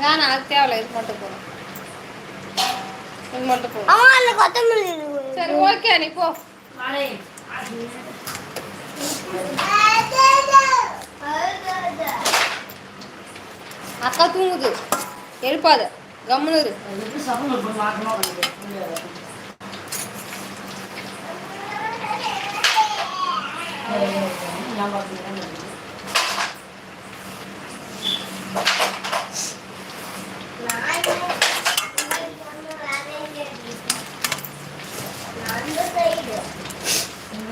வேணாம் அது தேவையில்ல இது மட்டும் போதும் இது மட்டும் போதும் அம்மா அந்த கொத்தமல்லி சரி ஓகே நீ போ அக்கா தூங்குது எழுப்பாத கம்முன்னு இரு. அந்த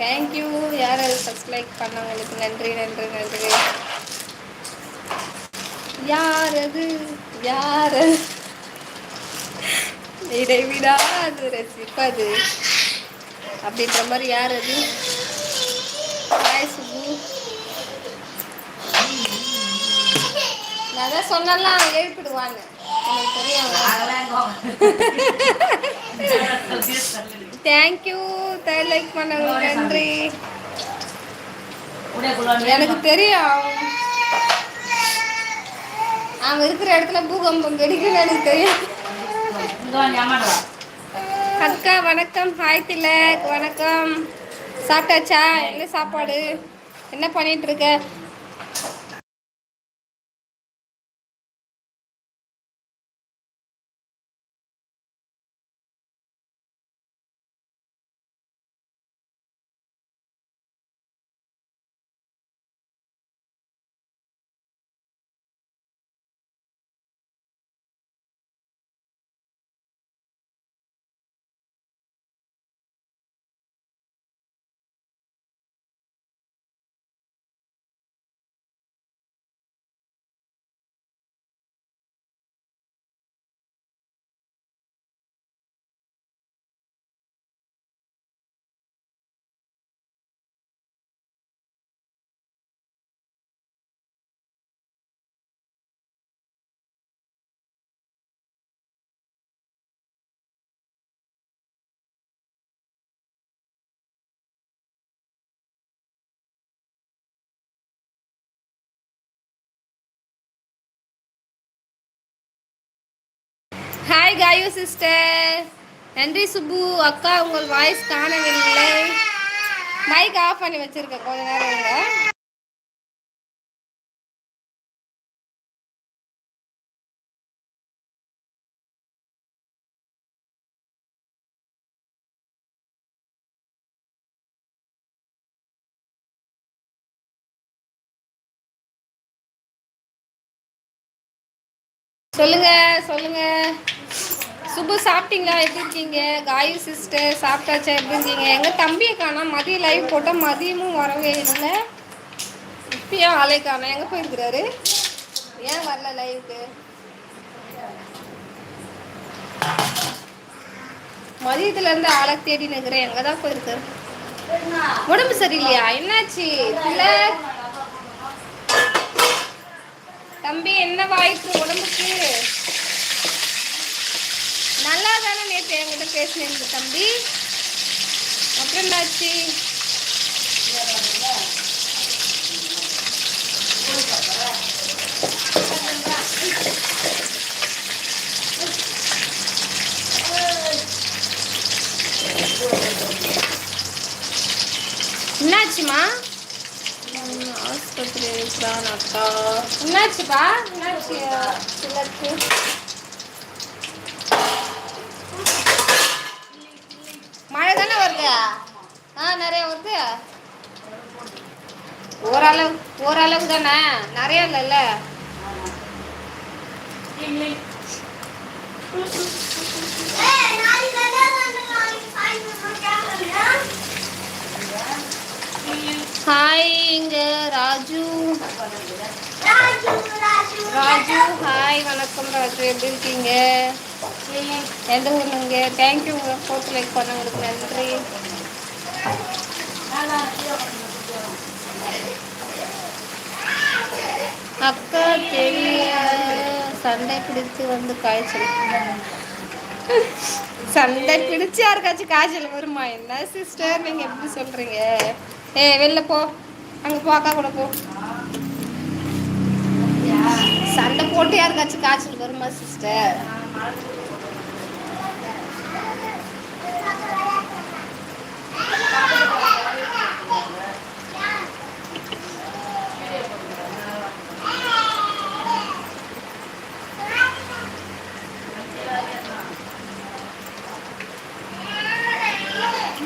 தேங்க்யூ யார் ஃபர்ஸ்ட் லைக் பண்ணவங்களுக்கு நன்றி நன்றி நன்றி. யார் அது? யார் அது? இடைவிடாது ரசிப்பது. அப்படின்ற மாதிரி யார் அது? ஹாய் சுப்பு நான் தான் சொன்னலாம் எழுப்பிடுவான்னு எனக்கு தெரியும். தேங்க்யூ லைக் பண்ணவங்களுக்கு நன்றி. எனக்கு தெரியும். அவன் இருக்கிற இடத்துல பூகம்பம் வெடிக்குன்னு எனக்கு தெரியும். அக்கா வணக்கம். ஹாய் திலக். வணக்கம். சாப்பிட்டாச்சா? என்ன சாப்பாடு? என்ன பண்ணிட்டு இருக்க? ஹாய் காயு சிஸ்டர் நன்றி சுப்பு. அக்கா உங்கள் வாய்ஸ் காணவில்லை. மைக் ஆஃப் பண்ணி வச்சிருக்கேன் கொஞ்ச நேரம் இல்லை சொல்லுங்க சொல்லுங்க. சுப்பு சாப்பிட்டீங்களா? எப்படி இருக்கீங்க? காயு சிஸ்டர் சாப்பிட்டாச்சா? எப்படி இருக்கீங்க? எங்க தம்பியை காணா மதியம் லைவ் போட்டால் மதியமும் வரவே இல்லை. இப்பயும் ஆளே காணா எங்க போயிருக்கிறாரு? ஏன் வரல லைவுக்கு மதியத்துல இருந்து ஆளை தேடி நிற்கிறேன் எங்க தான் போயிருக்கு? உடம்பு சரியில்லையா? என்னாச்சு? இல்லை தம்பி என்ன வாய்ப்பு? உடம்புக்கு? நல்லா தானே நேற்று என்கிட்ட பேசினேன் தம்பி? அப்புறம் என்னாச்சு என்னாச்சுமா ஆஸ்பத்திரி இருக்கிறான் அக்கா என்னாச்சுப்பா? என்னாச்சு? சிலருக்கு மழை தானே வருது? ஆ நிறைய வருது. ஓரளவு ஓரளவு தானே? நிறைய இல்லைல்ல ஹாய் இங்க ராஜு. ராஜு ஹாய் வணக்கம் ராஜு. எப்படி இருக்கீங்க? எந்த ஊர்னுங்க தேங்க்யூ போட்டு லைக் பண்ணவங்களுக்கு நன்றி. அக்கா தெரியாது. சண்டை பிடித்து வந்து காய்ச்சல். சண்டை பிடிச்சு யாருக்காச்சும் காய்ச்சல் வருமா? என்ன சிஸ்டர் நீங்க எப்படி சொல்றீங்க? ஏய் வெளில போ. அங்க போ அக்கா கூட போ. சண்டை போட்டு யாருக்காச்சும் காய்ச்சல் வருமா sister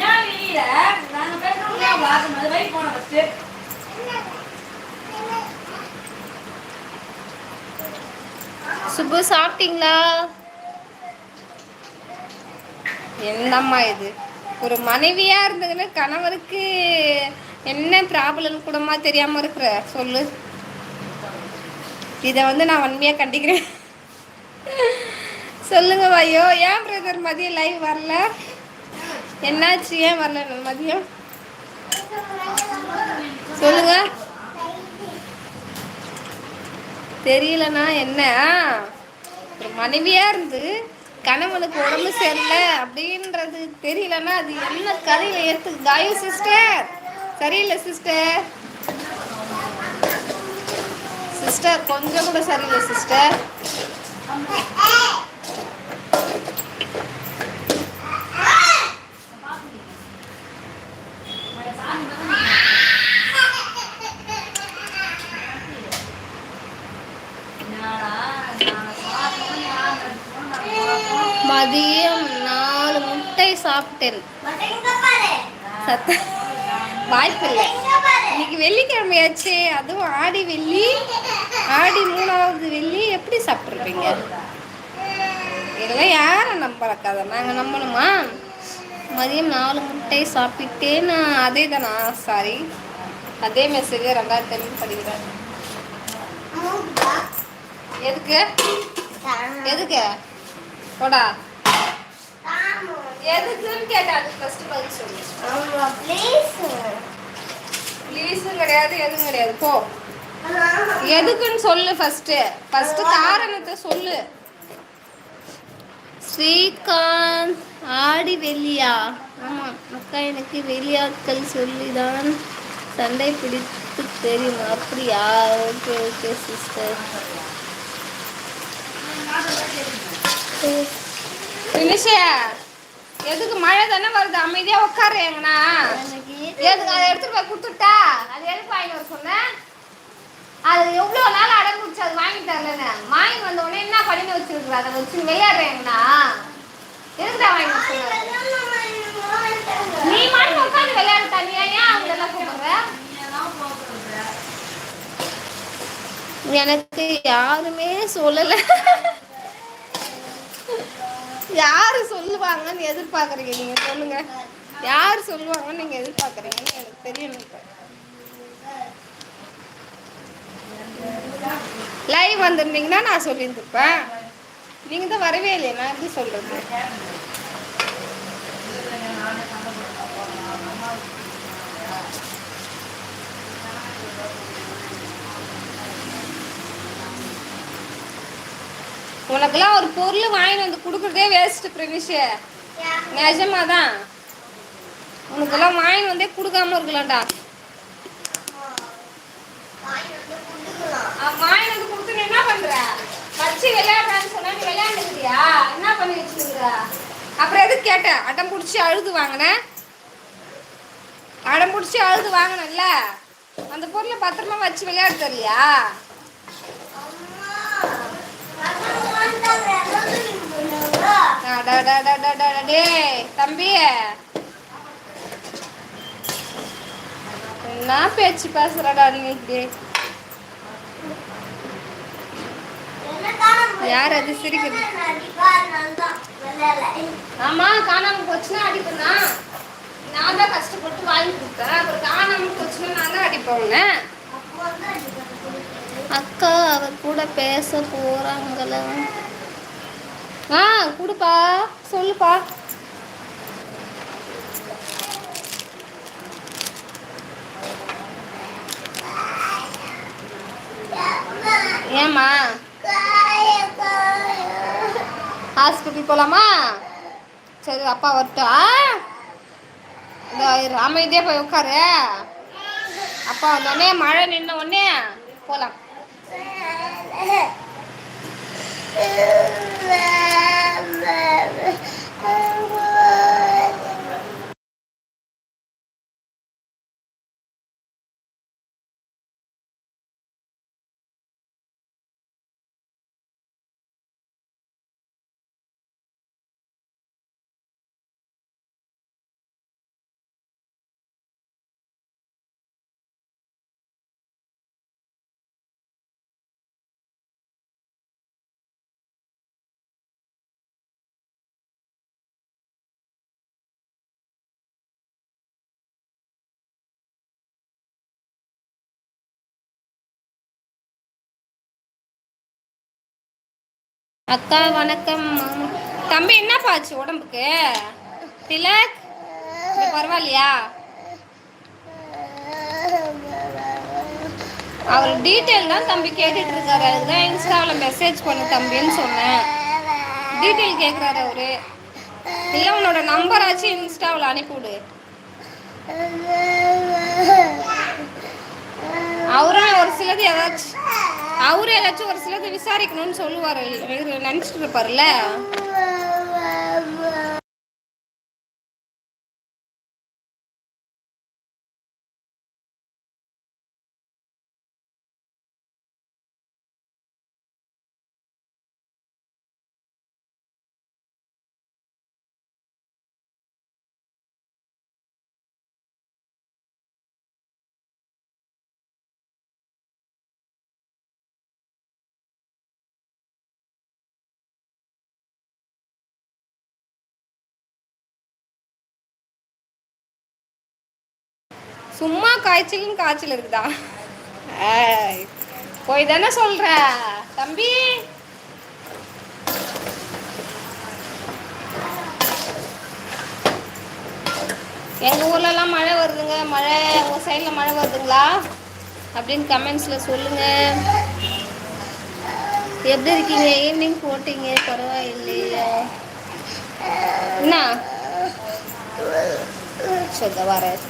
ஏன் வெளியில? நாங்க பேசுறோம்ல, வாங்க, அது வரைக்கும் போனோம் first. சுப்பு சாப்பிட்டீங்களா என்னம்மா இது? ஒரு மனைவியா இருந்ததுன்னு கணவருக்கு என்ன ப்ராப்ளம் கூடமா தெரியாம இருக்கிற? சொல்லு. இதை வந்து நான் வன்மையா கண்டிக்கிறேன். சொல்லுங்க வையோ ஏன் பிரதர் மதியம் லைவ் வரல? என்னாச்சு? ஏன் வரல மதியம்? சொல்லுங்க. தெரியலனா என்ன? ஒரு மனைவியா இருந்து கணவனுக்கு உடம்பு சரியில்லை அப்படின்றது தெரியலன்னா அது என்ன கதையில ஏத்து காயு சிஸ்டர் சரியில்லை சிஸ்டர் சிஸ்டர் கொஞ்சம் கூட சரியில்லை சிஸ்டர் என்னடா, நாங்க சாப்பிட்டோம், யார் நடத்தணும், நாங்க போறோம். மதியம் நாலு முட்டை சாப்பிட்டேன். சத்த வாய்ப்பில்லை. இன்னைக்கு வெள்ளிக்கிழமையாச்சு அதுவும் ஆடி வெள்ளி. ஆடி மூணாவது வெள்ளி எப்படி சாப்பிட்ருப்பீங்க? இதெல்லாம் யாரை நம்பறக்காத நாங்கள் நம்பணுமா? மதியம் நாலு முட்டை சாப்பிட்டேன். நான் அதே தானா சாரி அதே மெசேஜ் ரெண்டாயிரத்தி ஐநூறு படிக்கிறேன். எதுக்கு? எதுக்கு? போடா. எதுக்குன்னு கேட்டா அது ஃபர்ஸ்ட் பதில் சொல்லு. ஆமா ப்ளீஸ் ப்ளீஸும் கிடையாது எதுவும் கிடையாது. போ. எதுக்குன்னு சொல்லு ஃபர்ஸ்ட் ஃபர்ஸ்ட் காரணத்தை சொல்லு. ஸ்ரீகாந்த் ஆடி வெள்ளியா ஆமா அக்கா எனக்கு வெளியாட்கள் சொல்லிதான் சண்டை பிடித்து தெரியும். அப்படியா? ஓகே ஓகே சிஸ்டர் ஃபினிஷா எதுக்கு மழை தானே வருது? அமைதியா உட்காரு எங்கண்ணா. எதுக்கு அதை எடுத்துட்டு போய் கொடுத்துட்டா? அது எதுக்கு வாங்கி வர சொன்னேன் அது எவ்வளோ நாள் அடம் பிடிச்சி அது வாங்கி தரலன்னு. வாங்கி வந்த உடனே என்ன பண்ணி வச்சிருக்கிற? அதை வச்சு விளையாடுறேங்கண்ணா எதுக்குடா வாங்கி வர சொன்ன நீ மாதிரி உட்காந்து விளையாடு தனியா ஏன் அவங்க எல்லாம் கூப்பிடுற? எனக்கு யாருமே சொல்லலை. யார் சொல்லுவாங்கன்னு எதிர்பார்க்குறீங்க? நீங்கள் சொல்லுங்கள் யார் சொல்லுவாங்கன்னு நீங்கள் எதிர்பார்க்குறீங்கன்னு எனக்கு தெரியணும் இப்போ. லைவ் வந்திருந்தீங்கன்னா நான் சொல்லியிருந்துப்பேன் நீங்கள் தான் வரவே இல்லையே? நான் எப்படி சொல்கிறது உனக்கெல்லாம் ஒரு பொருள் வாங்கிட்டு வந்து கொடுக்குறதே வேஸ்ட்டு பிரவிஷ் நிஜமா தான் உனக்கெல்லாம் வாங்கிட்டு வந்தே கொடுக்காம இருக்கலாம்டா. அஹ் வாங்கிட்டு வந்து கொடுத்து என்ன பண்ற? வச்சு விளையாடுறான்னு சொன்னா நீ விளையாண்டுக்கிறியா? என்ன பண்ணி வச்சுருக்குற? அப்புறம் எதுக்கு கேட்டேன் அடம் பிடிச்சி அழுது வாங்கினேன். அடம் பிடிச்சி அழுது வாங்கினேன்ல. அந்த பொருளை பத்திரமா வச்சு விளையாட தெரியலையா தம்பி. என்ன பேச்சு பேசுறடா நீ இப்படி? யார் அது சிரிக்குது? ஆமா காணாம போச்சுன்னா அடிப்பேனா? நான் தான் கஷ்டப்பட்டு வாங்கி கொடுத்தேன் அப்புறம் காணாம போச்சுன்னா நான் தான் அடிப்பேன் அக்கா அவ கூட பேச போறாங்களா ஆ கொடுப்பா. சொல்லுப்பா. ஏம்மா? ஹாஸ்பிட்டல் போகலாமா சரி அப்பா வரட்டா? இந்த இரு, போய் உட்காரு. அப்பா வந்தோடனே மழை நின்ன உடனே போகலாம் அக்கா வணக்கம். தம்பி என்னப்பா ஆச்சு உடம்புக்கு? திலக் பரவாயில்லையா? அவர் டீட்டெயில் தான் தம்பி கேட்டுட்டு இருக்காரு அதுதான் இன்ஸ்டாவில் மெசேஜ் பண்ணு தம்பின்னு சொன்னேன். டீட்டெயில் கேட்குறாரு அவரு. இல்லை உன்னோட நம்பராச்சும் இன்ஸ்டாவில் அனுப்பிவிடு. அவரும் ஒரு சிலது ஏதாச்சும் அவரு ஏதாச்சும் ஒரு சிலது விசாரிக்கணும்னு சொல்லுவார். நினச்சிட்டு இருப்பார்ல சும்மா காய்ச்சலும் காய்ச்சல் இருக்குதா? போய் தானே சொல்ற. தம்பி. எங்க ஊர்லலாம் மழை வருதுங்க. மழை உங்க சைடில் மழை வருதுங்களா? அப்படின்னு கமெண்ட்ஸ்ல சொல்லுங்க. எப்படி இருக்கீங்க? ஈவினிங் போட்டீங்க. பரவாயில்லையா. என்ன? சரி வரேன்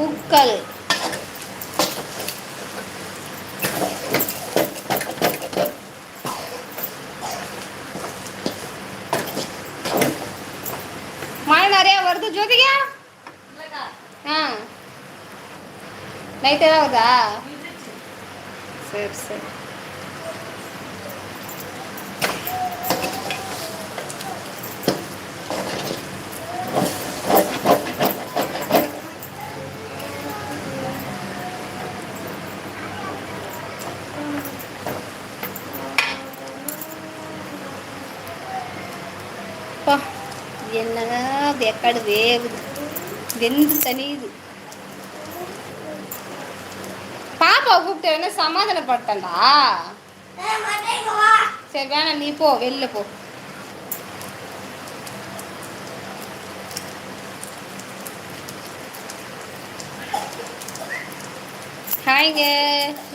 பூக்கள். மழை நிறைய வருது ஜோதிகா? ஆ. நைட்டு தான் வருதா? சரி சரி அப்பா என்னங்க கடுதே வேகுது வெந்து தனியுது. பாப்பா கூப்பிட்டு என்ன சமாதானப்பட்டண்டா சரி வேணாம் நீ போ வெளில போ. ஹாய்ங்க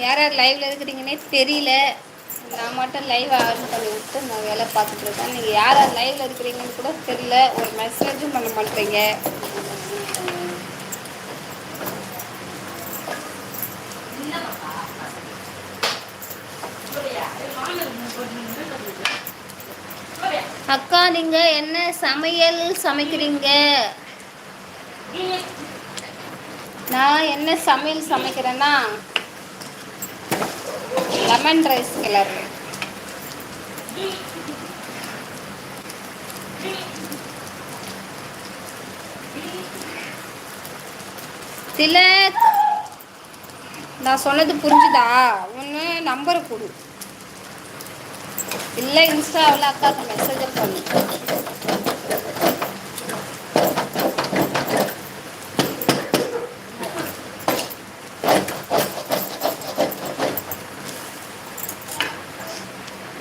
யார் யார் லைவ்ல இருக்கிறீங்கன்னே தெரியல. நான் மட்டும் லைவ் ஆன் பண்ணி விட்டு நான் வேலை பார்த்துட்டு இருக்கேன். நீங்கள் யார் லைவில் லைவ்ல இருக்கிறீங்கன்னு கூட தெரியல. ஒரு மெசேஜும் பண்ண மாட்டேங்க. அக்கா நீங்கள் என்ன சமையல் சமைக்கிறீங்க? நான் என்ன சமையல் சமைக்கிறேன்னா லெமன் ரைஸ் கிளறு திலக் நான் சொன்னது புரிஞ்சுதா? ஒன்று நம்பரை கொடு. இல்லை இன்ஸ்டாவில் அக்காவுக்கு மெசேஜ் பண்ணு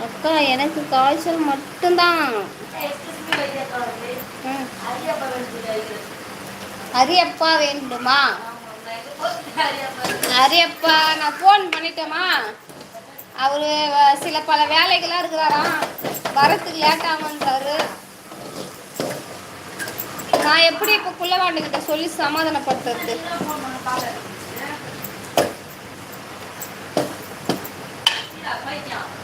அக்கா எனக்கு காய்ச்சல் மட்டும்தான். ம். ஹரியப்பா வேண்டுமா? ஹரியப்பா நான் ஃபோன் பண்ணிட்டேமா அவரு சில பல வேலைகளாக இருக்கிறாராம். வரத்துக்கு லேட் ஆகுன்றாரு நான் எப்படி இப்போ குள்ளவாண்டுக்கிட்ட சொல்லி சமாதானப்படுத்துறது? என்ன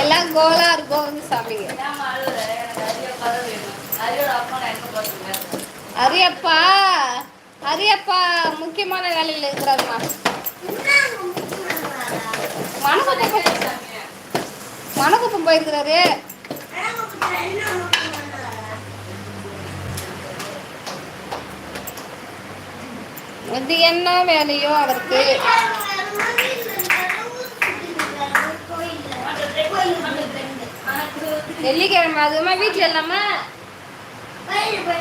எல்லாம் கோலா இருக்கும் சாமிங்க ஹரியப்பா ஹரியப்பா முக்கியமான வேலையில் இருக்கிறாருமா? மணக்குப்பம் மணக்குப்பம் போயிருக்கிறாரு எனக்கு புரியல, என்ன முக்கியமானதா? இது என்ன வேலையோ அவருக்கு? வெள்ளிக்கிழமை அதுமா வீட்டில் இல்லாம?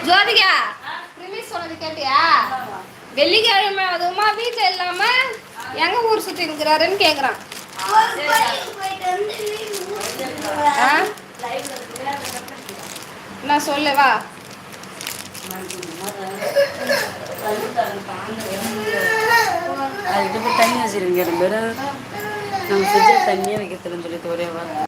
ஜோதிகா ரிலீஸ் சொன்னது கேட்டியா? வெள்ளிக்கிழமை அதுமா வீட்டில் இல்லாம எங்க ஊர் சுத்தி இருக்கிறாருன்னு கேக்குறான். ஆ? நான் சொல்லவா? அதுக்கிட்ட போய் தண்ணி வச்சிருங்க ரெண்டு பேரும் நம்ம ஃப்ரிட்ஜில் தண்ணியே வைக்கிறதுலன்னு சொல்லிட்டு ஒரே வாரம்